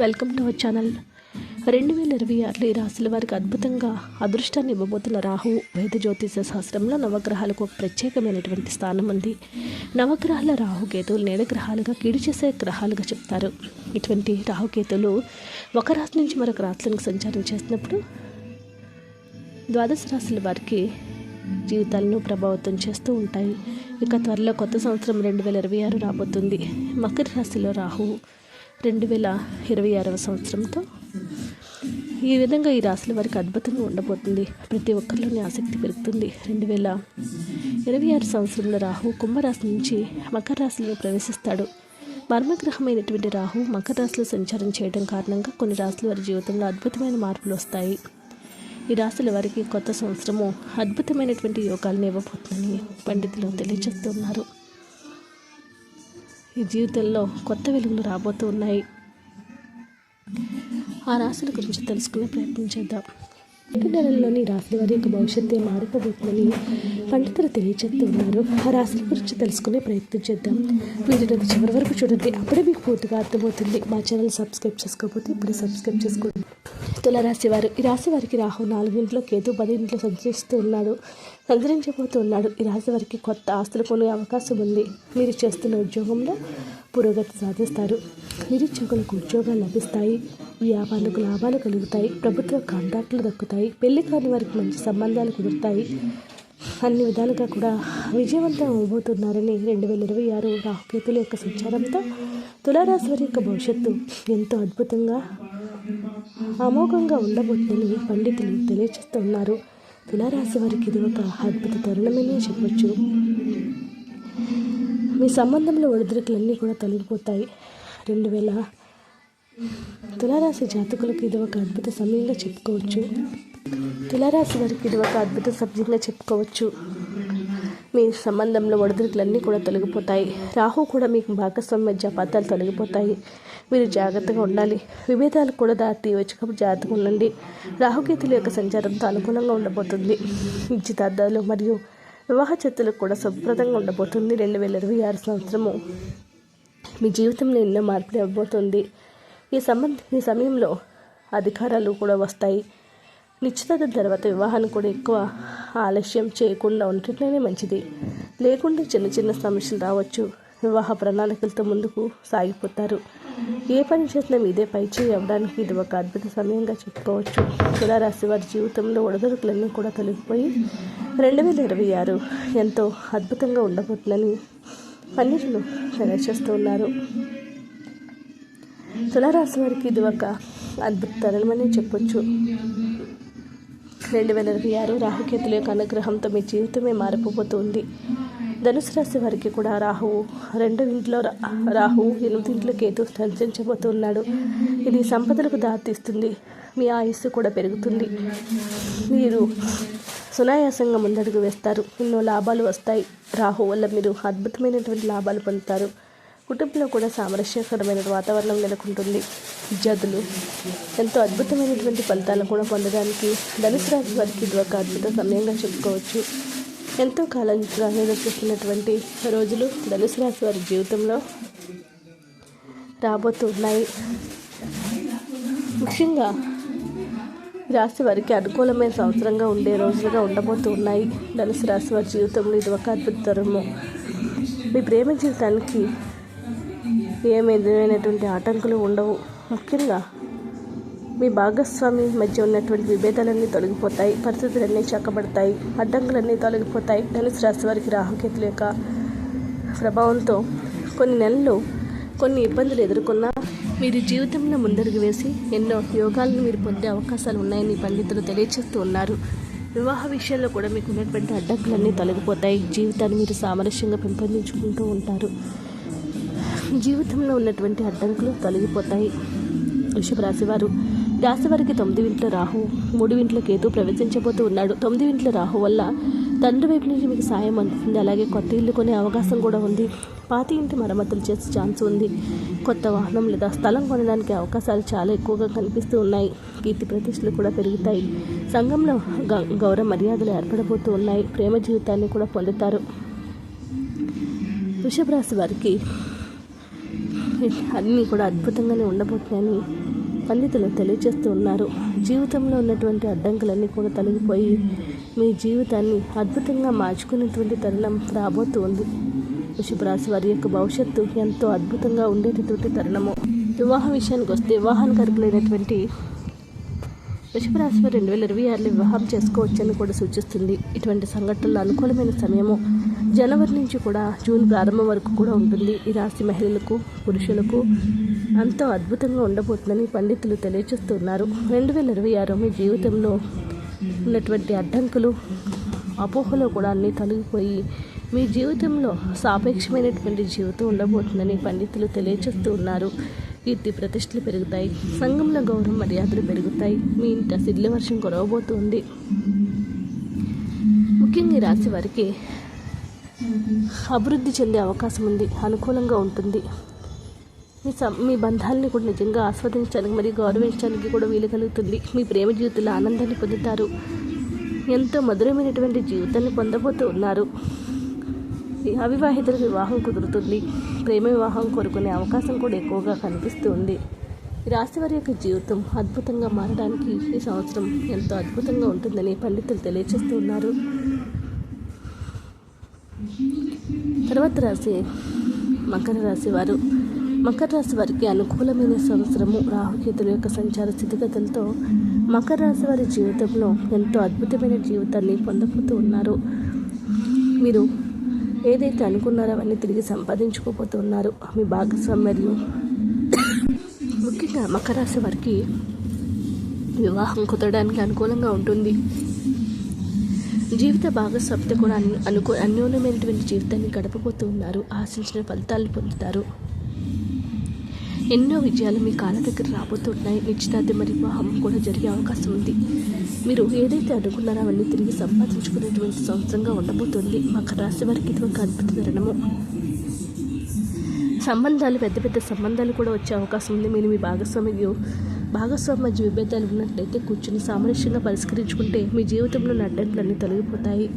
Welcome to our channel. రెండు వేల ఇరవై ఆరులో ఈ రాశుల వారికి అద్భుతంగా అదృష్టాన్ని ఇవ్వబోతున్న రాహు వేద జ్యోతిష శాస్త్రంలో నవగ్రహాలకు ఒక ప్రత్యేకమైనటువంటి స్థానం ఉంది. నవగ్రహాల రాహుకేతువులు నేల గ్రహాలుగా కీడు చేసే గ్రహాలుగా చెప్తారు. ఇటువంటి రాహుకేతువులు ఒక రాశి నుంచి మరొక రాశులకు సంచారం చేసినప్పుడు ద్వాదశ రాశుల వారికి జీవితాలను ప్రభావితం చేస్తూ ఉంటాయి. ఇక త్వరలో కొత్త సంవత్సరం రెండు వేల ఇరవై ఆరు రాబోతుంది. మకర రాశిలో రాహు రెండు వేల ఇరవై ఆరవ సంవత్సరంతో ఈ విధంగా ఈ రాశుల వారికి అద్భుతంగా ఉండబోతుంది. ప్రతి ఒక్కరిలోని ఆసక్తి పెరుగుతుంది. రెండు వేల ఇరవై ఆరు సంవత్సరంలో రాహు కుంభరాశి నుంచి మకర రాశిలో ప్రవేశిస్తాడు. మర్మగ్రహమైనటువంటి రాహు మకర రాశిలో సంచారం చేయడం కారణంగా కొన్ని రాశుల వారి జీవితంలో అద్భుతమైన మార్పులు వస్తాయి. ఈ రాశుల వారికి కొత్త సంవత్సరము అద్భుతమైనటువంటి యోగాలను ఇవ్వబోతుందని పండితులు తెలియజేస్తున్నారు. జీవితంలో కొత్త వెలుగులు రాబోతూ ఉన్నాయి. ఆ రాశుల గురించి తెలుసుకునే ప్రయత్నం చేద్దాం. రెండు నెలల్లోని రాశుల వారి యొక్క భవిష్యత్తు మారిపోబోతుందని పండితులు తెలియజేస్తూ ఉన్నారు. ఆ రాశుల గురించి తెలుసుకునే ప్రయత్నం చేద్దాం. వీడియోని చివరి వరకు చూడండి. అప్పుడే మీకు పూర్తిగా అర్థమవుతుంది. మా ఛానల్ సబ్స్క్రైబ్ చేసుకోకపోతే ఇప్పుడే సబ్స్క్రైబ్ చేసుకోండి. తులరాశి వారు ఈ రాశి వారికి రాహు నాలుగింట్లో కేతు పదింట్లో సంచరిస్తూ ఉన్నాడు. సంచరించబోతున్నాడు ఈ రాశి వారికి కొత్త ఆస్తులు కొనే అవకాశం ఉంది. మీరు చేస్తున్న ఉద్యోగంలో పురోగతి సాధిస్తారు. నిరుద్యోగులకు ఉద్యోగాలు లభిస్తాయి. వ్యాపారులకు లాభాలు కలుగుతాయి. ప్రభుత్వ కాంట్రాక్టులు దక్కుతాయి. పెళ్ళి కాని వారికి మంచి సంబంధాలు కుదురుతాయి. అన్ని విధాలుగా కూడా విజయవంతం అవబోతున్నారని రెండు వేల ఇరవై ఆరు రాహుకేతుల యొక్క సంచారంతో తులారాశి వారి యొక్క భవిష్యత్తు ఎంతో అద్భుతంగా అమోఘంగా ఉండబోతుందని పండితులు తెలియజేస్తున్నారు. తులారాశి వారికి ఇది ఒక అద్భుత తరుణమని చెప్పొచ్చు. మీ సంబంధంలో ఒడిదుడుకులన్నీ కూడా తొలగిపోతాయి. రెండు వేల తులారాశి జాతకులకు ఇది ఒక అద్భుత సమయంగా చెప్పుకోవచ్చు. తులారాశి వారికి ఇది ఒక అద్భుత సబ్జెక్ట్గా చెప్పుకోవచ్చు. మీ సంబంధంలో ఒడిదుడుకులన్నీ కూడా తొలగిపోతాయి. రాహు కూడా మీకు భాగస్వామ్య జపాతాలు తొలగిపోతాయి. మీరు జాగ్రత్తగా ఉండాలి. విభేదాలు కూడా దాటి వచ్చేటప్పుడు జాగ్రత్తగా ఉండండి. రాహుకేతుల యొక్క సంచారంతో అనుకూలంగా ఉండబోతుంది. నిశ్చితార్థాలు మరియు వివాహ చర్చలకు కూడా శుభ్రతంగా ఉండబోతుంది రెండు వేల ఇరవై ఆరు సంవత్సరము. మీ జీవితంలో ఎన్నో మార్పులు ఇవ్వబోతుంది ఈ సంబంధ ఈ సమయంలో అధికారాలు కూడా వస్తాయి. నిశ్చితార్థం తర్వాత వివాహాన్ని కూడా ఎక్కువ ఆలస్యం చేయకుండా ఉండటమే మంచిది. లేకుండా చిన్న చిన్న సమస్యలు రావచ్చు. వివాహ ప్రణాళికలతో ముందుకు సాగిపోతారు. ఏ పని చేసినా మీదే పైచేయి అవ్వడానికి ఇది ఒక అద్భుత సమయంగా చెప్పుకోవచ్చు. తులారాశి వారి జీవితంలో ఒడదొడుకులన్నీ కూడా తొలగిపోయి రెండు వేల ఇరవై ఆరు ఎంతో అద్భుతంగా ఉండబోతుందని పన్నీరులు తెలియజేస్తూ ఉన్నారు. తులారాశి వారికి ఇది ఒక అద్భుత తరుణమని చెప్పొచ్చు. రెండు వేల ఇరవై ఆరు రాహుకేతుల యొక్క అనుగ్రహంతో మీ జీవితమే మారిపోతుంది ధనుసు రాశి వారికి కూడా రాహువు రెండు ఇంట్లో రాహువు ఎనిమిది ఇంట్లో కేతు సంచరించబోతున్నాడు. ఇది సంపదలకు దారితీస్తుంది. మీ ఆయుస్సు కూడా పెరుగుతుంది. మీరు సునాయాసంగా ముందడుగు వేస్తారు. ఎన్నో లాభాలు వస్తాయి. రాహు వల్ల మీరు అద్భుతమైనటువంటి లాభాలు పొందుతారు. కుటుంబంలో కూడా సామరస్యకరమైన వాతావరణం నెలకొంటుంది. విద్యార్థులు ఎంతో అద్భుతమైనటువంటి ఫలితాలను కూడా పొందడానికి ధనుసు రాశి వారికి ఇది ఒక అద్భుత సమయంగా చెప్పుకోవచ్చు. ఎంతో కాలం నుంచి రోజులు ధనుసు రాశి వారి జీవితంలో రాబోతున్నాయి. ముఖ్యంగా రాశి వారికి అనుకూలమైన సంవత్సరంగా ఉండే రోజులుగా ఉండబోతూ ఉన్నాయి ధనుసు రాశి వారి జీవితంలో ఇది ఒక అద్భుత తరము మీ ప్రేమ జీవితానికి ఏ విధమైనటువంటి ఆటంకులు ఉండవు. ముఖ్యంగా మీ భాగస్వామి మధ్య ఉన్నటువంటి విభేదాలన్నీ తొలగిపోతాయి పరిస్థితులన్నీ చక్కబడతాయి అడ్డంకులన్నీ తొలగిపోతాయి. ధనుసు రాశి వారికి రాహుకేతుల యొక్క ప్రభావంతో కొన్ని నెలలు కొన్ని ఇబ్బందులు ఎదుర్కొన్నా మీరు జీవితంలో ముందడుగు వేసి ఎన్నో యోగాలను మీరు పొందే అవకాశాలు ఉన్నాయని పండితులు తెలియజేస్తూ ఉన్నారు. వివాహ విషయంలో కూడా మీకు ఉన్నటువంటి అడ్డంకులన్నీ తొలగిపోతాయి. జీవితాన్ని మీరు సామరస్యంగా పెంపొందించుకుంటూ ఉంటారు. జీవితంలో ఉన్నటువంటి అడ్డంకులు తొలగిపోతాయి. వృషభ రాశివారు వారు రాశి వారికి తొమ్మిది ఇంట్లో రాహు మూడు ఇంట్లో కేతు ప్రవేశించబోతూ ఉన్నాడు. తొమ్మిది ఇంట్లో రాహు వల్ల తండ్రి వైపు నుంచి మీకు సాయం అందుతుంది. అలాగే కొత్త ఇల్లు కొనే అవకాశం కూడా ఉంది. పాత ఇంటి మరమ్మతులు చేసే ఛాన్స్ ఉంది. కొత్త వాహనం లేదా స్థలం కొనడానికి అవకాశాలు చాలా ఎక్కువగా కనిపిస్తూ ఉన్నాయి. కీర్తి ప్రతిష్టలు కూడా పెరుగుతాయి. సంఘంలో గౌరవ మర్యాదలు ఏర్పడబోతూ ఉన్నాయి. ప్రేమ జీవితాన్ని కూడా పొందుతారు. వృషభ రాశి వారికి అన్నీ కూడా అద్భుతంగానే ఉండబోతున్నాయని పండితులు తెలియజేస్తూ ఉన్నారు. జీవితంలో ఉన్నటువంటి అడ్డంకులన్నీ కూడా తొలగిపోయి మీ జీవితాన్ని అద్భుతంగా మార్చుకునేటువంటి తరుణం రాబోతూ ఉంది. వృషభ రాశి వారి యొక్క భవిష్యత్తు ఎంతో అద్భుతంగా ఉండేటటువంటి తరుణము. వివాహం విషయానికి వస్తే వివాహానికి అర్హులైనటువంటి వృషభ రెండు వేల ఇరవై ఆరులో వివాహం చేసుకోవచ్చని కూడా సూచిస్తుంది. ఇటువంటి సంఘటనలు అనుకూలమైన సమయము జనవరి నుంచి కూడా జూన్ ప్రారంభం వరకు కూడా ఉంటుంది. ఈ రాశి మహిళలకు పురుషులకు అంతో అద్భుతంగా ఉండబోతుందని పండితులు తెలియజేస్తున్నారు రెండు వేల ఇరవై ఆరు మీ జీవితంలో ఉన్నటువంటి అడ్డంకులు అపోహలు కూడా అన్నీ తొలగిపోయి మీ జీవితంలో సాపేక్షమైనటువంటి జీవితం ఉండబోతుందని పండితులు తెలియజేస్తూ ఉన్నారు కీర్తి ప్రతిష్టలు పెరుగుతాయి. సంఘంలో గౌరవం మర్యాదలు పెరుగుతాయి. మీ ఇంట సిడ్ల వర్షం కురవబోతుంది. ముఖ్యంగా ఈ రాశి వారికి అభివృద్ధి చెందే అవకాశం ఉంది. అనుకూలంగా ఉంటుంది. మీ సం మీ బంధాలని కూడా నిజంగా ఆస్వాదించడానికి మరియు గౌరవించడానికి కూడా వీలు కలుగుతుంది. మీ ప్రేమ జీవితంలో ఆనందాన్ని పొందుతారు. ఎంతో మధురమైనటువంటి జీవితాన్ని పొందబోతూ ఉన్నారు ఈ అవివాహితులకు వివాహం కుదురుతుంది. ప్రేమ వివాహం కోరుకునే అవకాశం కూడా ఎక్కువగా కనిపిస్తుంది. ఈ రాశి వారి యొక్క జీవితం అద్భుతంగా మారడానికి ఈ సంవత్సరం ఎంతో అద్భుతంగా ఉంటుందని పండితులు తెలియజేస్తూ ఉన్నారు. తర్వాత రాశి మకర రాశి వారు. మకర రాశి వారికి అనుకూలమైన సంవత్సరము రాహుకేతుల యొక్క సంచార స్థితిగతులతో మకర రాశి వారి జీవితంలో ఎంతో అద్భుతమైన జీవితాన్ని పొందబోతూ ఉన్నారు. మీరు ఏదైతే అనుకున్నారో అవన్నీ తిరిగి సంపాదించుకోబోతున్నారు. మీ భాగస్వామ్యులు ముఖ్యంగా మకర రాశి వారికి వివాహం కుదరడానికి అనుకూలంగా ఉంటుంది. జీవిత భాగస్వామితో కూడా అను అనుకూ అన్యోన్యమైనటువంటి జీవితాన్ని గడపబోతున్నారు. ఆశించిన ఫలితాలను పొందుతారు. ఎన్నో విజయాలు మీ కాళ్ళ దగ్గర రాబోతున్నాయి. నిశ్చితార్థ మరి వివాహం కూడా జరిగే అవకాశం ఉంది. మీరు ఏదైతే అనుకున్నారో అవన్నీ తిరిగి సంపాదించుకునేటువంటి సంవత్సరంగా ఉండబోతుంది. మకర రాశి వారికి ఇది ఒక అద్భుత తరుణము సంబంధాలు పెద్ద పెద్ద సంబంధాలు కూడా వచ్చే అవకాశం ఉంది. మీరు మీ భాగస్వామి భాగస్వామి మధ్య విభేదాలు ఉన్నట్లయితే కూర్చుని సామరస్యంగా పరిష్కరించుకుంటే మీ జీవితంలో అడ్డంకులన్నీ తొలగిపోతాయి.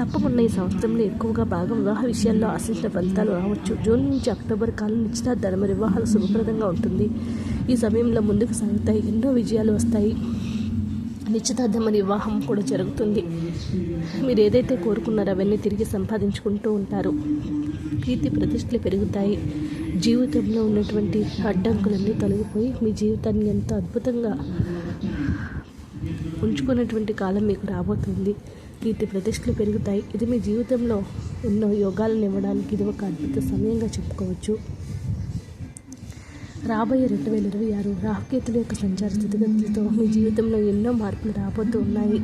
తప్పకుండా ఈ సంవత్సరంలో ఎక్కువగా భాగం వివాహ విషయాల్లో ఆశించిన ఫలితాలు రావచ్చు. జూన్ నుంచి అక్టోబర్ కాలం నిశ్చితార్థ మరి వివాహాలు శుభప్రదంగా ఉంటుంది. ఈ సమయంలో ముందుకు సాగుతాయి. ఎన్నో విజయాలు వస్తాయి. నిశ్చితార్థం వివాహం కూడా జరుగుతుంది. మీరు ఏదైతే కోరుకున్నారో అవన్నీ తిరిగి సంపాదించుకుంటూ ఉంటారు. కీర్తి ప్రతిష్టలు పెరుగుతాయి. జీవితంలో ఉన్నటువంటి అడ్డంకులన్నీ తొలగిపోయి మీ జీవితాన్ని ఎంతో అద్భుతంగా ఉంచుకున్నటువంటి కాలం మీకు రాబోతుంది. కీర్తి ప్రతిష్టలు పెరుగుతాయి. ఇది మీ జీవితంలో ఎన్నో యోగాలను ఇవ్వడానికి ఇది ఒక అద్భుత సమయంగా చెప్పుకోవచ్చు. రాబోయే రెండు వేల ఇరవై ఆరు రాహుకేతుల యొక్క సంచార స్థితిగతులతో మీ జీవితంలో ఎన్నో మార్పులు రాబోతూ ఉన్నాయి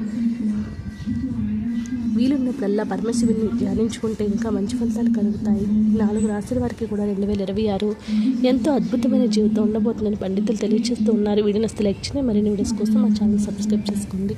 వీలున్నప్పుడల్లా పరమశివుని ధ్యానించుకుంటే ఇంకా మంచి ఫలితాలు కలుగుతాయి. నాలుగు రాశుల వారికి కూడా రెండు వేల ఇరవై ఆరు ఎంతో అద్భుతమైన జీవితం ఉండబోతుందని పండితులు తెలియజేస్తూ ఉన్నారు. వీడియో నస్తే లైక్ చేయండి మరిన్ని వీడియోస్ కోసం మా ఛానల్ సబ్స్క్రైబ్ చేసుకోండి.